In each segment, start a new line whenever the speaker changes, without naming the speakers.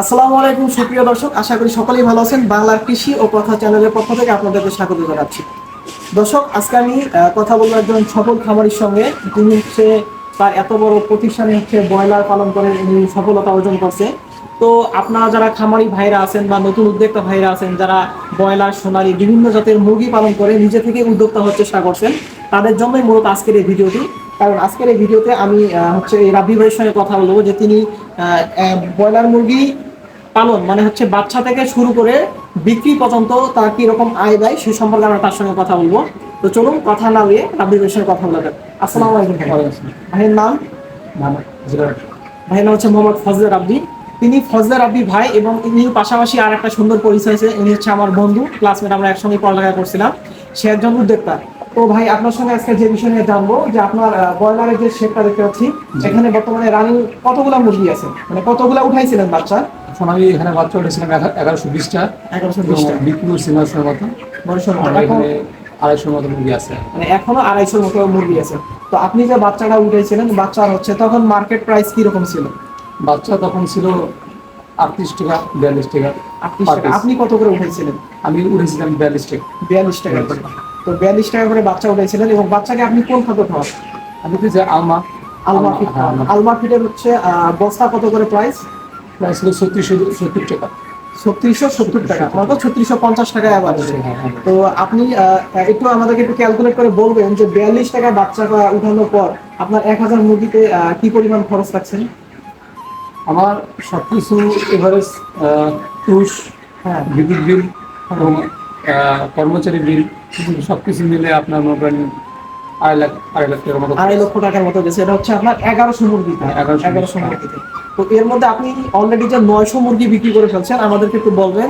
আসসালামু আলাইকুম, সুপ্রিয় দর্শক। আশা করি সকলেই ভালো আছেন। বাংলার কৃষি ও কথা চ্যানেলের পক্ষ থেকে আপনাদেরকে স্বাগত জানাচ্ছি। দর্শক, আজকে আমি কথা বলব একজন সফল খামারির সঙ্গে। তিনি হচ্ছে তার এত বড় প্রতিষ্ঠানে হচ্ছে ব্রয়লার পালন করে উনি সফলতা অর্জন করছে। তো আপনারা যারা খামারি ভাইরা আছেন বা নতুন উদ্যোক্তা ভাইরা আছেন, যারা ব্রয়লার, সোনালী, বিভিন্ন জাতের মুরগি পালন করে, নিজে থেকে উদ্যোক্তা হওয়ার চেষ্টা করছেন, তাদের জন্যই মূলত আজকের এই ভিডিওটি। কারণ আজকের এই ভিডিওতে আমি হচ্ছে রাব্বি ভাইয়ের সঙ্গে কথা বলব যে তিনি ব্রয়লার মুরগি পালন মানে হচ্ছে বাচ্চা থেকে শুরু করে বিক্রি পর্যন্ত তার কি রকম আয় দেয় সে সম্পর্কে আমরা তার সঙ্গে কথা বলব। তো চলুন কথা না হয়ে রাব্বি ভাইয়ের সঙ্গে কথা বলা যাক। আসসালামু আলাইকুম। ভাই। ভাইয়ের নাম? ভাইয়ের নাম হচ্ছে মোহাম্মদ ফজলে রাব্বি। তিনি ফজলে রাব্বি ভাই এবং ইনি পাশাপাশি আর একটা সুন্দর পরিচয় আছে। ইনি হচ্ছে আমার বন্ধু ক্লাসমেট আমরা একসঙ্গে পড়ালেখা করছিলাম। সে একজন উদ্যোক্তা। তো ভাই আপনার সঙ্গে আজকে যে বিষয় নিয়ে জানব যে আপনার ব্রয়লারের যে শেপটা দেখতে পাচ্ছি এখানে বর্তমানে রানিং কতগুলা মুরগি আছে? মানে কতগুলা উঠাইছিলেন বাচ্চা?
এখন আমি এখানে বাচ্চা উঠেছিলাম এগা- এগারোশো বিশটা।
এগারোশো বিশটা।
বিক্রি করছি মতো। আড়াইশোর মতো মুরগি আছে।
মানে এখনও আড়াইশোর মতো মুরগি আছে। তো আপনি যে বাচ্চাটা উঠেছিলেন বাচ্চার হচ্ছে তখন মার্কেট প্রাইস কি রকম ছিল?
বাচ্চা তখন ছিল আটত্রিশ টাকা বিয়াল্লিশ টাকা।
আপনি কত করে উঠেছিলেন
আমি উঠেছিলাম বিয়াল্লিশ টাকা।
বিয়াল্লিশ টাকা। তো বিয়াল্লিশ টাকা করে বাচ্চা উঠেছিলেন এবং বাচ্চাকে আপনি কোন খাদ্য খাওয়ান?
আমি তো যে আলমা।
আলমা ফিট
হ্যাঁ,
আলমা। ফিটের হচ্ছে আহ, বস্তা কত করে প্রাইস
প্রায় ছিল ছত্রিশশো সত্তর টাকা।
ছত্রিশশো সত্তর টাকা মানে তো ছত্রিশশো পঞ্চাশ টাকা আবার
হ্যাঁ, হ্যাঁ।
তো আপনি একটু আমাদেরকে একটু ক্যালকুলেট করে বলবেন যে বিয়াল্লিশ টাকা বাচ্চা উঠানোর পর আপনার এক হাজার মুরগিতে কি পরিমাণ খরচ রাখছেন
আমার সব কিছু এভারেজ টুস
হ্যাঁ।
বিদ্যুৎ বিল এবং কর্মচারী বিল সব কিছু মিলে আপনার করেন আড়াই লাখ আড়াই লাখ টাকার মতো
আড়াই লক্ষ টাকার মতো গেছে। এটা হচ্ছে আপনার এগারোশো মুরগিতে
হ্যাঁ, 1100
এগারোশো মুরগিতে। তো এর মধ্যে আপনি অলরেডি যে নয়শো মুরগি বিক্রি করে ফেলছেন আমাদেরকে একটু বলবেন।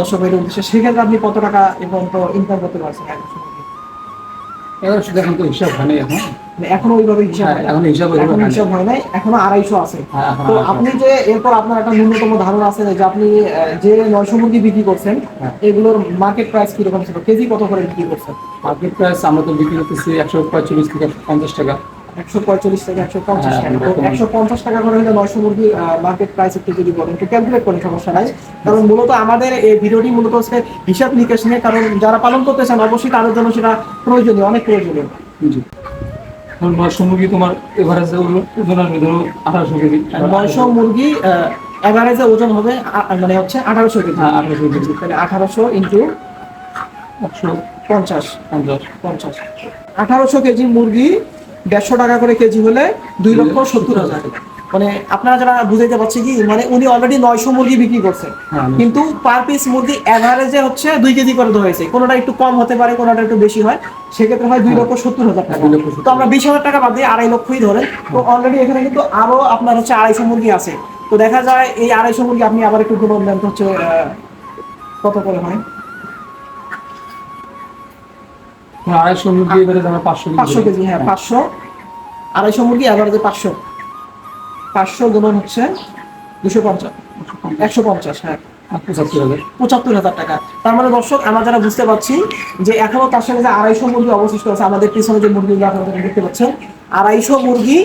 দর্শকের উদ্দেশ্যে সেক্ষেত্রে আপনি কত টাকা এবং ইনকাম করতে পারছেন?
এগারোশো এখন তো হিসাব হয় নাই এখন
মানে এখনও ওইভাবে হিসাব
হ্যাঁ। এখনও হিসাব ওইভাবে এখনও নাই।
হিসাব হয় নাই এখনও আড়াইশো আছে
হ্যাঁ,
তো আপনি যে এরপর আপনার একটা ন্যূনতম ধারণা আছে যে আপনি যে নয়শো মুরগি বিক্রি করছেন
হ্যাঁ।
এগুলোর মার্কেট প্রাইস কীরকম ছিল কেজি কত করে বিক্রি করছেন
মার্কেট প্রাইস আমরা তো বিক্রি করতেছি একশো পঁয়ত্রিশ থেকে পঞ্চাশ টাকা
একশো পঁয়তাল্লিশ থেকে একশো পঞ্চাশ
হ্যাঁ,
টাকা। একশো পঞ্চাশ টাকা করে হলে নয়শো মুরগি মার্কেট প্রাইস একটু যদি বলেন একটু ক্যালকুলেট করেন সমস্যা নাই। কারণ মূলত আমাদের এই ভিডিওটি মূলত হচ্ছে হিসাব নিকাশ নিয়ে কারণ যারা পালন করতে চান অবশ্যই তাদের জন্য সেটা প্রয়োজনীয় অনেক প্রয়োজনীয়।
নয়শো মুরগি তোমার এভারেজে ওজন আসবে ধরো আঠারোশো কেজি।
নয়শো মুরগি অ্যাভারেজে ওজন হবে মানে হচ্ছে আঠারোশো কেজি।
হ্যাঁ আঠারোশো কেজি।
তাহলে আঠারোশো ইন্টু
একশো
পঞ্চাশ।
পঞ্চাশ।
পঞ্চাশ। আঠারোশো কেজি মুরগি দেড়শো টাকা করে কেজি হলে দুই লক্ষ সত্তর হাজার। মানে আপনারা যারা বুঝাইতে পারছি কি মানে উনি অলরেডি নয়শো মুরগি বিক্রি করছেন
হ্যাঁ,
কিন্তু পার পিস মুরগি অ্যাভারেজে হচ্ছে দুই কেজি করে ধরেছে কোনোটা একটু কম হতে পারে কোনোটা একটু বেশি হয় সেক্ষেত্রে হয় দুই লক্ষ সত্তর হাজার টাকা। তো আমরা বিশ হাজার টাকা বাদ দিয়ে আড়াই লক্ষই ধরেন। তো অলরেডি এখানে কিন্তু আরও আপনার হচ্ছে আড়াইশো মুরগি আছে। তো দেখা যায় এই আড়াইশো মুরগি আপনি আবার একটু গুণ দেন হচ্ছে আহ, কত করে হয়?
আড়াইশো মুরগি এবারে আমরা পাঁচশো
পাঁচশো কেজি হ্যাঁ পাঁচশো। আড়াইশো মুরগি অ্যাভারেজে পাঁচশো। পাঁচশো গুণন হচ্ছে দুশো পঞ্চাশ। একশো পঞ্চাশ হ্যাঁ।
পঁচাত্তর হাজার।
পঁচাত্তর হাজার টাকা। তার মানে দর্শক আমরা যারা বুঝতে পারছি যে এখনও তার সঙ্গে যে আড়াইশো মুরগি অবশিষ্ট আছে আমাদের পিছনে যে মুরগিগুলো আপনারা দেখতে পাচ্ছেন আড়াইশো মুরগি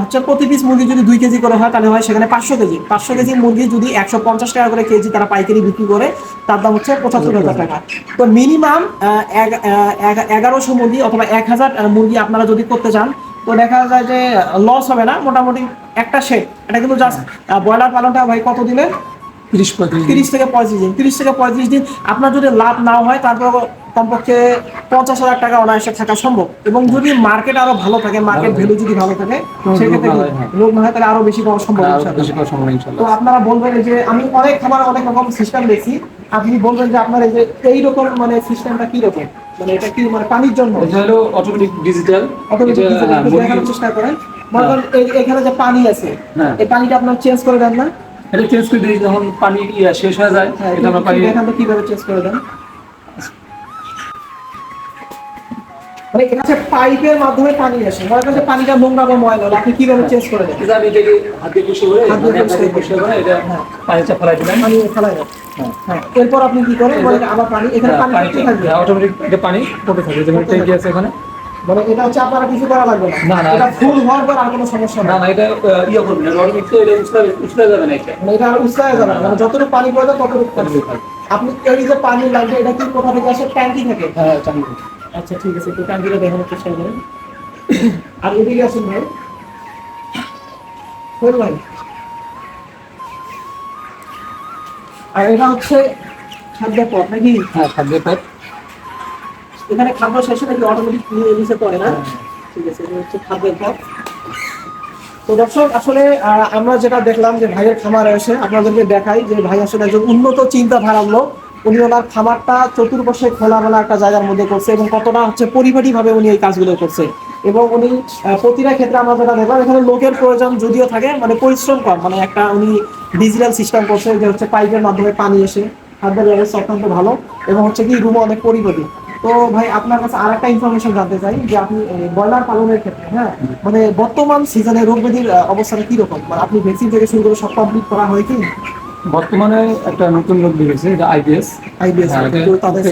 হচ্ছে প্রতি পিস মুরগি যদি দুই কেজি করে হয় তাহলে হয় সেখানে পাঁচশো কেজি। পাঁচশো কেজি মুরগি যদি একশো পঞ্চাশ টাকা করে কেজি তারা পাইকারি বিক্রি করে তার দাম হচ্ছে পঁচাত্তর হাজার টাকা। তো মিনিমাম এগারোশো মুরগি অথবা এক হাজার মুরগি আপনারা যদি করতে চান তো দেখা যায় যে লস হবে না মোটামুটি একটা শেড এটা কিন্তু জাস্ট ব্রয়লার পালনটা ভাই কত দিলে?
তিরিশ পঁয়ত্রিশ
তিরিশ থেকে পঁয়ত্রিশ দিন। তিরিশ থেকে পঁয়ত্রিশ দিন আপনার যদি লাভ না হয় তারপর কমপক্ষে পঞ্চাশ হাজার টাকা অনায়াসে থাকা সম্ভব। এবং যদি মার্কেট আরও ভালো থাকে মার্কেট ভ্যালু যদি ভালো থাকে সেক্ষেত্রে
লোক না হয়, হ্যাঁ।
না হয় তাহলে আরও বেশি পাওয়া সম্ভব তো আপনারা বলবেন যে আমি অনেক খাবার অনেক রকম সিস্টেম দেখছি। আপনি বলবেন যে আপনার এই যে এইরকম মানে সিস্টেমটা কি রকম? মানে এটা কি মানে পানির জন্য?
এটা হলো অটোমেটিক ডিজিটাল
অটোমেটিক
হ্যাঁ,
চেষ্টা করেন। মনে করেন এখানে যে পানি আছে
হ্যাঁ।
এই পানিটা আপনার চেঞ্জ করে দেন না?
এটা চেঞ্জ করে দিই যখন পানি শেষ হয়ে যায়
হ্যাঁ
এটা আমরা পানি
দেখান তো কীভাবে চেঞ্জ করে দেন। মানে হচ্ছে পাইপের মাধ্যমে পানি আসে। মনে করেন পানিটা নোংরা বা ময়লা আপনি কীভাবে চেঞ্জ করে দেন?
আমি এটাকে হাত বসে করে
হাত দিয়ে
মানে বসে করে এটা
হ্যাঁ।
পানিটা ফেলাই দিলাম
পানি ফেলাই দেন।
হ্যাঁ।
হ্যাঁ। এরপর আপনি কি করেন? বলে আবার পানি এখানে পানি
পানি
পড়তে থাকবে।
অটোমেটিক এটা পানি পড়তে থাকে যেমন ট্যাঙ্কি আছে এখানে।
মানে এটা হচ্ছে আপনারা কিছু করা লাগবে না।
না।
এটা ফুল হওয়ার পর আর কোনো সমস্যা
না
না
এটা ইয়ে করবেন না রড মিক্স এটা উছলা উছলা যাবে না এটা।
মানে এটা আর উৎসাহ যাবে না। মানে যতটুকু পানি প্রয়োজন ততটুকু পানি আপনি এই যে পানি লাগবে এটা কি কোথা থেকে আসে? ট্যাঙ্কি থেকে?
হ্যাঁ চাঙ্গি
আচ্ছা ঠিক আছে একটু ট্যাঙ্কিটা দেখানোর চেষ্টা করেন। আর এদিকে আসুন ভাই। হইল ভাই। আর এটা হচ্ছে খাদ্য পথ নাকি?
হ্যাঁ খাদ্য পথ
এখানে খাদ্য শেষে নাকি অটোমেটিক নিচে পড়ে না? ঠিক আছে এটা হচ্ছে খাদ্যের পথ তো দর্শক আসলে আমরা যেটা দেখলাম যে ভাইয়ের খামার এসে আপনাদেরকে দেখাই যে ভাই আসলে একজন উন্নত চিন্তাধারার লোক। উনি ওনার খামারটা চতুর্পাশে খোলামেলা একটা জায়গার মধ্যে করছে এবং কতটা হচ্ছে পরিপাটি ভাবে উনি এই কাজগুলো করছে। এবং উনি প্রতিটা ক্ষেত্রে আমরা যেটা দেখলাম, এখানে লোকের প্রয়োজন যদিও থাকে মানে পরিশ্রম কম। মানে একটা উনি ডিজিটাল সিস্টেম করছে যে হচ্ছে পাইপের মাধ্যমে পানি এসে খাদ্যের ব্যবস্থা অত্যন্ত ভালো এবং হচ্ছে কি রুমও অনেক পরিপাটি। তো ভাই, আপনার কাছে আর একটা ইনফরমেশন জানতে চাই যে আপনি ব্রয়লার পালনের ক্ষেত্রে হ্যাঁ? মানে বর্তমান সিজনে রোগ ব্যাধির অবস্থাটা কীরকম? মানে আপনি ভ্যাকসিন থেকে শুরু করে সব কমপ্লিট করা হয় কি?
বর্তমানে একটা নতুন রোগ বেরিয়েছে এটা আইবিএস
আইবিএস
হ্যাঁ,
তাদের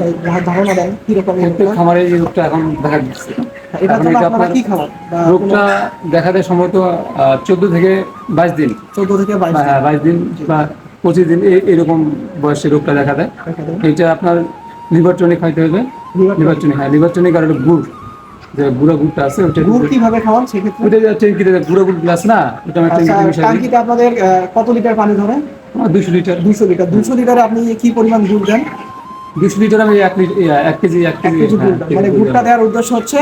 ধারণা দেন কীরকম এই
প্রত্যেক খামারে এই রোগটা এখন দেখা দিচ্ছে।
এটা খাবার?
রোগটা দেখা দেয় সম্ভবত চোদ্দ থেকে বাইশ দিন।
চোদ্দ থেকে বাইশ
বা হ্যাঁ, দিন বা পঁচিশ দিন এরকম বয়সে রোগটা দেখা দেয়। এইটা আপনার লিভার টনিক খাইতে হবে লিভার টনিক হ্যাঁ লিভার টনিক আর গুড়। যে গুঁড়ো গুড়টা আছে ওটা
গুড় কীভাবে খাওয়ান? সেক্ষেত্রে
ট্যাঙ্কিতে গুঁড়ো গুড় গ্লাস না ওটা
আচ্ছা
ট্যাঙ্কিতে
আপনাদের কত লিটার পানি ধরেন?
আমার দুশো লিটার
দুশো লিটার দুশো লিটারে আপনি কি পরিমাণ গুড় দেন?
দুশো লিটার আমি এক এক কেজি এক কেজি হ্যাঁ,
মানে গুড়টা দেওয়ার উদ্দেশ্য হচ্ছে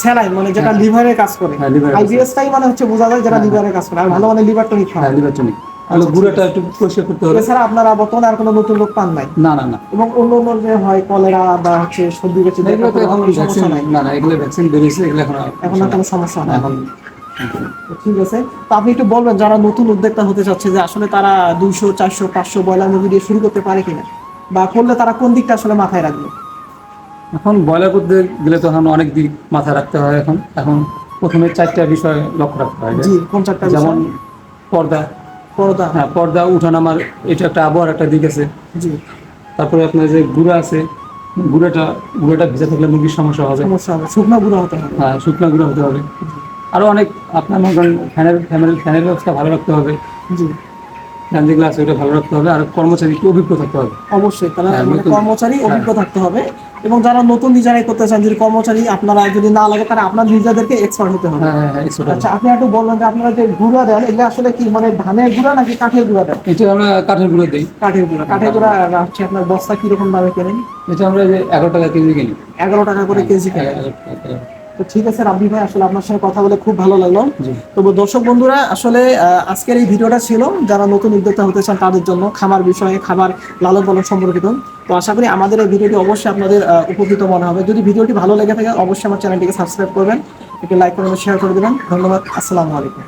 স্যালাইন মানে যেটা লিভারে কাজ করে।
হ্যাঁ।
আইবিএসটাই মানে হচ্ছে বোঝা যায় যেটা লিভারে কাজ করে। আর ভালো মানে লিভার টনিক খাওয়া
হ্যাঁ লিভার টনিক। তাহলে
আচ্ছা,
একটু পরিষ্কার করতে হবে।
এছাড়া আপনারা বর্তমানে আর কোনো নতুন রোগ পান নাই?
না না না।
এবং অন্য অন্য যে হয় কলেরা বা হচ্ছে সর্দি বেঁচে
এগুলো এখন
নাই?
না না এগুলো ভ্যাকসিন বেরিয়েছে এগুলো এখন
এখন কোনো সমস্যা নাই।
এখন
ঠিক আছে? তো আপনি একটু বলবেন যারা নতুন উদ্যোক্তা হতে চাচ্ছে যে আসলে তারা দুইশো চারশো পাঁচশো ব্রয়লার মুরগি দিয়ে শুরু করতে পারে কিনা? বা করলে তারা কোন দিকটা আসলে মাথায় রাখবে?
এখন ব্রয়লার করতে গেলে তো এখন অনেক দিক মাথায় রাখতে হয় এখন। এখন প্রথমে চারটা বিষয় লক্ষ্য রাখতে হয়।
জি কোন চারটা
যেমন পর্দা।
পর্দা।
হ্যাঁ পর্দা উঠানামার এটা একটা আবহাওয়ার একটা দিক আছে।
জি।
তারপরে আপনার যে গুঁড়া আছে গুঁড়াটা গুঁড়াটা ভেজে থাকলে মুরগির সমস্যা হবে
সমস্যা হবে। শুকনো গুঁড়ো হতে হবে।
হ্যাঁ শুকনো গুঁড়ো হতে হবে। আরও অনেক আপনার মনে করেন ফ্যানের ফ্যানের ফ্যানের ব্যবস্থা ভালো রাখতে হবে।
জি।
ফ্যান যেগুলো আছে ওটা ভালো রাখতে হবে। আর কর্মচারী একটু অভিজ্ঞ থাকতে হবে।
অবশ্যই তারা
হ্যাঁ,
কর্মচারী
হ্যাঁ।
অভিজ্ঞ থাকতে হবে। এবং যারা নতুন ডিজাইন করতে চান যদি কর্মচারী আপনারা যদি না লাগে তারা আপনার নিজেদেরকে এক্সপার্ট হতে হবে।
হ্যাঁ
আচ্ছা আপনি একটু বলবেন যে আপনারা যে গুঁড়া দেন এগুলো আসলে কি মানে ধানের গুঁড়া নাকি কাঠের গুঁড়া দেন?
এটা আমরা কাঠের গুঁড়ো দিই।
কাঠের গুঁড়া। কাঠের গুঁড়া হচ্ছে আপনার বস্তা কীরকম দামে কেনেন?
এটা আমরা এগারো টাকা কেজি কিনি।
এগারো টাকা করে কেজি কেনেন। তো ঠিক আছে রাব্বি ভাই আসলে আপনার সঙ্গে কথা বলে খুব ভালো লাগল। তো দর্শক বন্ধুরা আসলে আজকের এই ভিডিওটা ছিল যারা নতুন উদ্যোক্তা হতে চান তাদের জন্য খামার বিষয়ে খাবার লালন পালন সম্পর্কিত। তো আশা করি আমাদের এই ভিডিওটি অবশ্যই আপনাদের উপকৃত মনে হবে। যদি ভিডিওটি ভালো লেগে থাকে অবশ্যই আমার চ্যানেলটিকে সাবস্ক্রাইব করবেন। একটি লাইক করবেন শেয়ার করে দেবেন। ধন্যবাদ আসসালামু আলাইকুম।